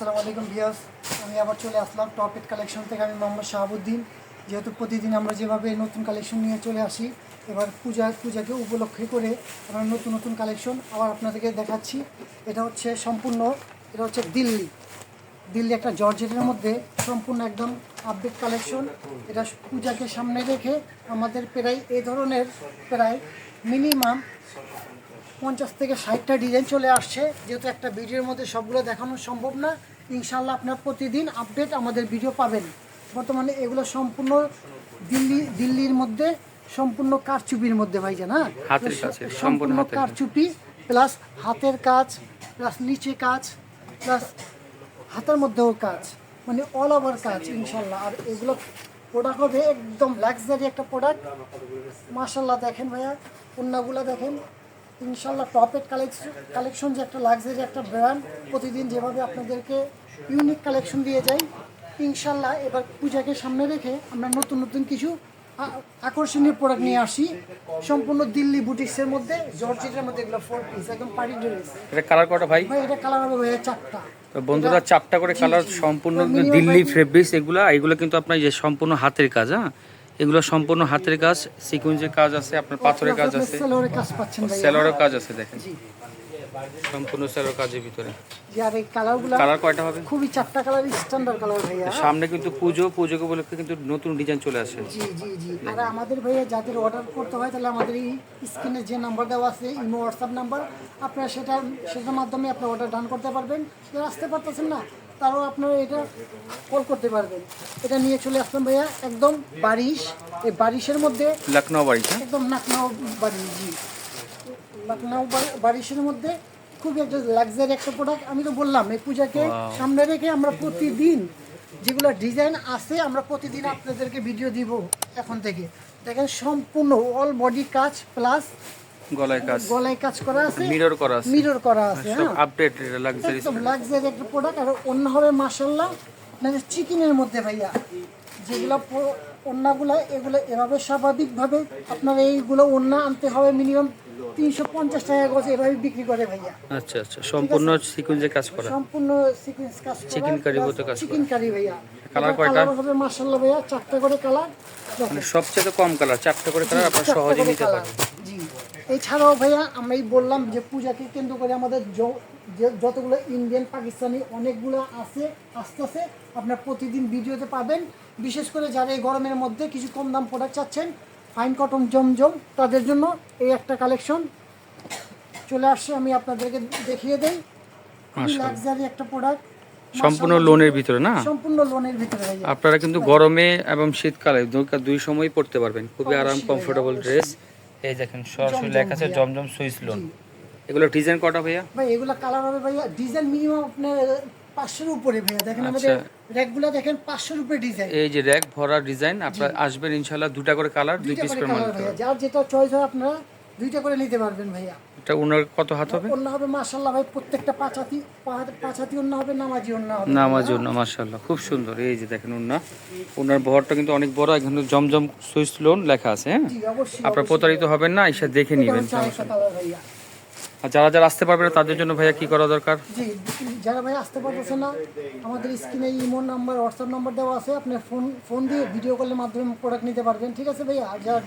আসসালামু আলাইকুম ভিয়াস আমি আবার চলে আসলাম টপেট কালেকশন থেকে। আমি মোহাম্মদ শাহাবুদ্দিন। যেহেতু প্রতিদিন আমরা যেভাবে নতুন কালেকশন নিয়ে চলে আসি, এবার পূজা, পূজাকে উপলক্ষে করে আমরা নতুন নতুন কালেকশন আবার আপনাদেরকে দেখাচ্ছি। এটা হচ্ছে সম্পূর্ণ, এটা হচ্ছে দিল্লি। দিল্লি একটা জর্জেটের মধ্যে সম্পূর্ণ একদম আপডেট কালেকশন এটা পূজাকে সামনে রেখে আমাদের প্রায় এই ধরনের প্রায় মিনিমাম পঞ্চাশ থেকে ষাটটা ডিজাইন চলে আসছে। যেহেতু একটা ভিডিওর মধ্যে সবগুলো দেখানো সম্ভব না ইনশাল্লাহ আপনার প্রতিদিন আপডেট আমাদের ভিডিও পাবেন। বর্তমানে এগুলো সম্পূর্ণ দিল্লি দিল্লির মধ্যে সম্পূর্ণ কারচুপির মধ্যে ভাইজান হ্যাঁ? হাতের কাছে, সম্পূর্ণ। কারচুপি প্লাস হাতের কাজ প্লাস নিচে কাজ প্লাস হাতের মধ্যেও কাজ মানে অল ওভার কাজ ইনশাল্লাহ আর এগুলো প্রোডাক্ট হবে একদম লাক্সারি একটা প্রোডাক্ট মাশাল্লাহ দেখেন ভাইয়া কন্যাগুলো দেখেন। ইনশাল্লাহ টপেট কালেকশন কালেকশন যে একটা লাক্সারি একটা ব্র্যান্ড প্রতিদিন যেভাবে আপনাদেরকে ইউনিক কালেকশন দিয়ে যাই ইনশাল্লাহ এবার পূজাকে সামনে রেখে আমরা নতুন নতুন কিছু আকর্ষণীয় প্রোডাক্ট নিয়ে আসি। সম্পূর্ণ দিল্লি বুটিক্সের মধ্যে জর্জেটের মধ্যে এগুলো ফোর পিস একদম পার্টি ড্রেস এটা কালার কটা ভাই? ভাই এটা কালার হবে চারটা। তো বন্ধুরা চারটা করে কালার সম্পূর্ণ দিল্লি ফেব্রিক্স এগুলা এগুলো কিন্তু আপনার যে সম্পূর্ণ হাতের কাজ হ্যাঁ? এগুলো সম্পূর্ণ হাতের কাজ সিকুয়েন্সের কাজ আছে আপনার পাথরের কাজ আছে। সেলোয়ারের কাজ আছে দেখেন। সম্পূর্ণ সেলোয়ার কাজের ভিতরে। কালার কয়টা হবে? খুবই চারটা কালার স্ট্যান্ডার্ড কালার ভাইয়া। সামনে কিন্তু পুজো পুজোকে উপলক্ষে কিন্তু নতুন ডিজাইন চলে আসে। জি জি জি। আর আমাদের ভাইয়া যাদের অর্ডার করতে হয় তাহলে আমাদের এই স্ক্রিনে যে নাম্বার দেওয়া আছে ইমো হোয়াটসঅ্যাপ নাম্বার আপনারা সেটা সেটার মাধ্যমে আপনার অর্ডার ডান করতে পারবেন। যারা আসতে পারতেছেন না তারাও আপনারা এটা কল করতে পারবেন। এটা নিয়ে চলে আসলাম ভাইয়া একদম বারিশ। এই বারিশের মধ্যে লখনৌ বাড়ি হ্যাঁ? একদম নাকনাও বাড়ি জি। লখনৌ বারিশের মধ্যে খুবই একটা লাক্সারি একটা প্রোডাক্ট আমি তো বললাম এই পূজাকে সামনে রেখে আমরা প্রতিদিন যেগুলো ডিজাইন আছে আমরা প্রতিদিন আপনাদেরকে ভিডিও দিব এখন থেকে। দেখেন সম্পূর্ণ অল বডি কাজ প্লাস গলায় কাজ। গলায় কাজ করা আছে মিরর করা আছে। মিরর করা আছে হ্যাঁ। আপডেট লাক্সারি একদম লাক্সারি একটা প্রোডাক্ট আর অন্য হবে মাসাল্লাহ আপনাদের চিকেনের মধ্যে ভাইয়া যেগুলো অন্যগুলো এগুলো এভাবে স্বাভাবিকভাবে আপনার এইগুলো অন্য আনতে হবে মিনিমাম তিনশো পঞ্চাশ টাকা গজ এভাবে বিক্রি করে ভাইয়া। আচ্ছা আচ্ছা সম্পূর্ণ সিকুয়েন্সের কাজ করা। সম্পূর্ণ সিকোয়েন্স কাজ Chicken curry মতো কাজ চিকেন কারি ভাইয়া। কালার কয়টা? হবে মাসাল্লাহ ভাইয়া চারটে করে কালার মানে সবচেয়ে কম কালার চারটা করে কালার আপনার সহজে নিতে পারবেন। এছাড়াও ভাইয়া আমি বললাম যে পূজাকে কেন্দ্র করে আমাদের যতগুলো ইন্ডিয়ান পাকিস্তানি অনেকগুলো আছে আস্তে আস্তে আপনার প্রতিদিন ভিডিওতে পাবেন। বিশেষ করে যারা এই গরমের মধ্যে কিছু কম দাম প্রোডাক্ট চাচ্ছেন ফাইন কটন জমজম তাদের জন্য এই একটা কালেকশন চলে আসছে আমি আপনাদেরকে দেখিয়ে দেই। লাক্সারি একটা প্রোডাক্ট সম্পূর্ণ লোনের ভিতরে না? সম্পূর্ণ লোনের ভিতরে আপনারা কিন্তু গরমে এবং শীতকালে দুই- সময় পড়তে পারবেন। খুবই আরাম কমফোর্টেবল ড্রেস এই দেখেন সরাসরি লেখা আছে জমজম সুইস লোন। এগুলো ডিজাইন কটা ভাইয়া? ভাই এগুলো কালার হবে ভাইয়া। ডিজাইন মিনিমাম আপনার পাঁচশোর উপরে ভাইয়া। দেখেন আমাদের র্যাকগুলো দেখেন পাঁচশোর উপরে ডিজাইন। এই যে র্যাক ভরা ডিজাইন আপনারা আসবেন ইনশাল্লাহ দুটা করে কালার দুই পিস করে করে মাল ভাইয়া। যার যেটা চয়েস হয় আপনারা দুইটা করে নিতে পারবেন ভাইয়া। এটা ওনার কত হাত হবে? অন্য হবে মাশাল্লাহ ভাই প্রত্যেকটা পাঁচাতি পা- পাঁচাতি অন্য হবে নামাজি অন্য হবে। নামার জন্য মার্শাল্লাহ খুব সুন্দর। এই যে দেখেন ওনা ওনার বহরটা কিন্তু অনেক বড় এখানে জমজম সুইস লোন লেখা আছে হ্যাঁ? আপনারা প্রতারিত হবেন না এসে দেখে নেবেন আর যারা যারা আসতে পারবে না তাদের জন্য ভাইয়া কি করা দরকার? জি যারা ভাই আসতে পারতেছে না আমাদের স্ক্রিনে ইমো নাম্বার হোয়াটসঅ্যাপ নাম্বার দেওয়া আছে আপনি ফোন ফোন দিয়ে ভিডিও কলের মাধ্যমে প্রোডাক্ট নিতে পারবেন ঠিক আছে ভাইয়া? আর যারা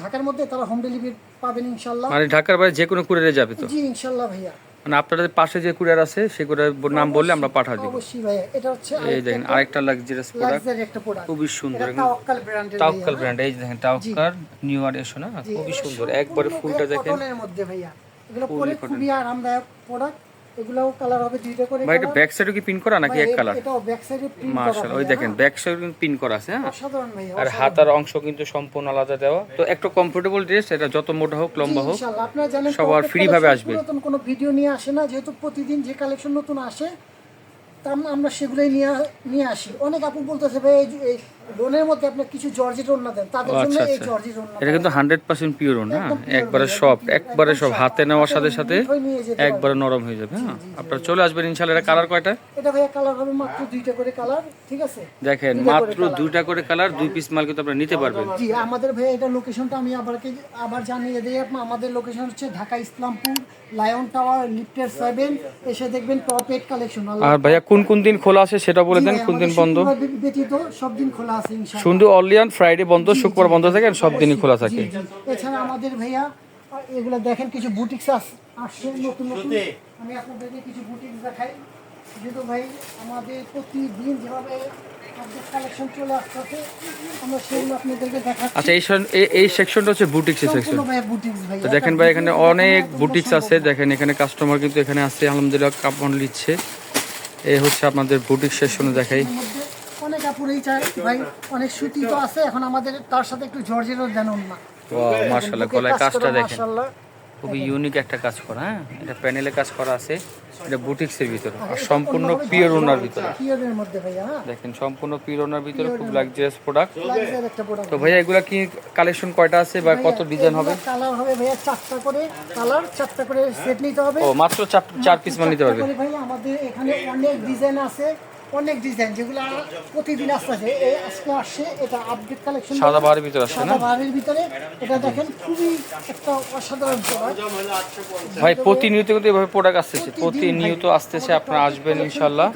ঢাকার মধ্যে তারা হোম ডেলিভারি পাবেন ইনশাল্লাহ মানে ঢাকার বাইরে যে কোনো কুরিয়ারে যাবে তো? জি ইনশাল্লাহ ভাইয়া। মানে আপনাদের পাশে যে কুরিয়ার আছে সেই কুরিয়ার নাম বললে আমরা পাঠা দিব। অবশ্যই ভাইয়া। এটা হচ্ছে এই দেখেন আরেকটা লাক্সারিয়াস প্রোডাক্ট লাক্সারি একটা প্রোডাক্ট খুবই সুন্দর এটা তাওয়াক্কাল ব্র্যান্ডের তাওকাল ব্র্যান্ড এই দেখেন তাওকাল নিউ আর এসো না খুবই সুন্দর। একবারে ফুলটা দেখেন। মধ্যে ভাইয়া। এগুলো পরে খুবই আরামদায়ক প্রোডাক্ট এগুলোও কালার হবে দুইটা করে ভাই এটা ব্যাক সাইডে কি পিন করা নাকি এক কালার এটাও ব্যাক সাইডে প্রিন্ট করা মার্শাল ওই দেখেন ব্যাক সাইডে পিন করা আছে হ্যাঁ? অসাধারণ ভাইয়া আর হাতার অংশ কিন্তু সম্পূর্ণ আলাদা দেওয়া। তো একটা কমফোর্টেবল ড্রেস এটা যত মোটা হোক লম্বা হোক ইনশাআল্লাহ। আপনারা জানেন সবার free ভাবে আসবে। নতুন কোনো ভিডিও নিয়ে আসে না যেহেতু প্রতিদিন যে কালেকশন নতুন আসে তা আমরা সেগুলোই নিয়ে নিয়ে আসি। অনেক আপু বলতেছে ভাই এই লোনের মধ্যে আপনি কিছু জর্জেট ওড়না দেন তাদের জন্য আচ্ছা, এই আচ্ছা। জর্জেট এটা কিন্তু হান্ড্রেড পার্সেন্ট পিওর না? একবারে ভাই, একবারে সব হাতে নেওয়ার সাথে সাথে একবারে নরম হয়ে যাবে হ্যাঁ? আপনারা চলে আসবেন ইনশাল্লাহ এটা কালার কয়টা? এটা ভাইয়া কালার হবে মাত্র দুইটা করে কালার ঠিক আছে? দেখেন মাত্র দুইটা করে কালার দুই পিস মাল কিন্তু আপনারা নিতে পারবেন। জি আমাদের ভাইয়া এটা লোকেশনটা আমি আবার কি- আবার জানিয়ে দিই আপনার আমাদের লোকেশন হচ্ছে ঢাকা ইসলামপুর লায়ন টাওয়ার লিফটের সেভেন এসে দেখবেন টপ এইট কালেকশন আর ভাইয়া কোন কোন দিন খোলা আছে সেটা বলে দেন কোন দিন বন্ধ? ব্যতীত সব দিন খোলা আছে শুধু অনলিয়ান ফ্রাইডে বন্ধ শুক্রবার বন্ধ থাকে আর সব দিনই খোলা থাকে। এছাড়া আমাদের ভাইয়া এগুলো দেখেন কিছু বুটিক্স আসছে নতুন নতুন। আমি আপনাদেরকে কিছু বুটিক্স দেখাই। যেহেতু ভাই আমাদের প্রতিদিন যেভাবে কালেকশন চলে আসতেছে আমরা সেগুলো আপনাদেরকে দেখাচ্ছি। আচ্ছা এই এই- সেকশনটা হচ্ছে সেকশন বুটিক্স ভাই তো দেখেন ভাই এখানে অনেক বুটিক্স আছে। দেখেন এখানে কাস্টমার কিন্তু এখানে আছে। আলহামদুলিল্লাহ কাপড় নিচ্ছে। এই হচ্ছে আপনাদের বুটিক সেকশনে দেখাই। মধ্যে অনেক ভাই অনেক সুতি তো আছে এখন আমাদের তার সাথে একটু জর্জেরও দেন না মার্শাল্লাহ গলায় কাজটা দেখেন। খুবই ইউনিক একটা কাজ করা হ্যাঁ? এটা প্যানেলে কাজ করা আছে এটা বুটিক্সের ভিতরে। আর সম্পূর্ণ পিওর ওনার ভিতরে। পিওরের মধ্যে ভাইয়া হ্যাঁ? দেখেন সম্পূর্ণ পিওর ওনার ভিতরে খুব লাক্সারিয়াস প্রোডাক্ট তো ভাইয়া এগুলা কি কালেকশন কয়টা আছে বা কত ডিজাইন হবে? কালার হবে ভাইয়া চারটা করে কালার চারটা করে সেট নিতে হবে। ও মাত্র চার পিস মাল নিতে পারবে। চারটা করে ভাই আমাদের এখানে অনেক ডিজাইন আছে। অনেক ডিজাইন যেগুলো প্রতিদিন আসতেছে এই আজকে আসছে এটা আপডেট কালেকশন সাদা বাহারের ভিতরে আসছে না? সাদা বাহারের ভিতরে। এটা দেখেন খুবই একটা অসাধারণ প্রোডাক্ট ভাই প্রতিনিয়ত কিন্তু এভাবে প্রোডাক্ট আসতেছে। প্রতিনিয়ত আসতেছে আপনারা আসবেন ইনশাল্লাহ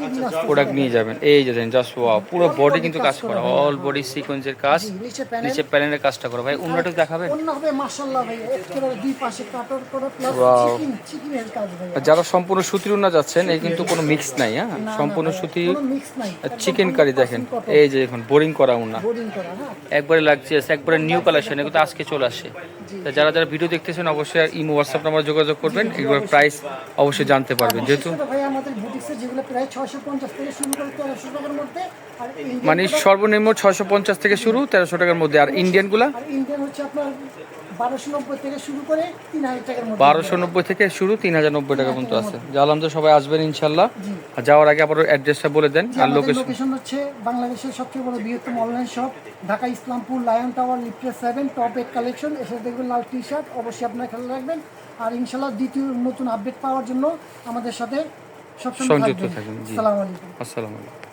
প্রোডাক্ট নিয়ে যাবেন। এই যে দেখেন জাস্ট ওয়াও পুরো বডি কিন্তু কাজ করা অল বডি সিকোয়েন্সের কাজ। নিচে প্যানেল প্যানেলের কাজটা করা। ভাই উন্নটা দেখাবেন? অন্য হবে মাশাআল্লাহ ভাই একেবারে দুই পাশে কাটর করে প্লাস Wow. চিকেন চিকেনের কাজ ভাই। যারা সম্পূর্ণ সুতির উন্না যাচ্ছেন এই কিন্তু কোনো মিক্স নাই হ্যাঁ? সম্পূর্ণ সুতি কোনো মিক্স নাই। চিকেন কারি দেখেন এই যে দেখুন বোরিং করা করা হ্যাঁ। একবারে লাগছে একবারে নিউ কালেকশন এগুলো আজকে চলে আসে। যারা যারা ভিডিও দেখতেছেন অবশ্যই আর ইমো হোয়াটসঅ্যাপ নাম্বার যোগাযোগ করবেন এগুলোর প্রাইস অবশ্যই জানতে পারবেন। যেহেতু ইন্ডিয়ান মানে সর্বনিম্ন ছয়শো পঞ্চাশ থেকে শুরু তেরোশো টাকার মধ্যে। আর ইন্ডিয়ানগুলা ইন্ডিয়ান হচ্ছে আপনার বারোশো নব্বই থেকে শুরু করে তিন হাজার টাকার মধ্যে বারোশো নব্বই থেকে শুরু তিন হাজার নব্বই টাকা পর্যন্ত আছে। জানলাম তো সবাই আসবেন ইনশাল্লাহ। আর যাওয়ার আগে আবার অ্যাড্রেসটা বলে দেন আর আমাদের লোকেশন লোকেশন হচ্ছে বাংলাদেশের সবচেয়ে বড় বৃহত্তম online shop Dhaka Islampur Lion Tower seven top collection এসে দেখবেন লাল টি শার্ট অবশ্যই আপনারা খেয়াল রাখবেন। আর ইনশাল্লাহ দ্বিতীয় নতুন আপডেট পাওয়ার জন্য আমাদের সাথে সবসময় সংযুক্ত থাকবেন। থাকবেন, আসসালামু আলাইকুম। আসসালামু আলাইকুম।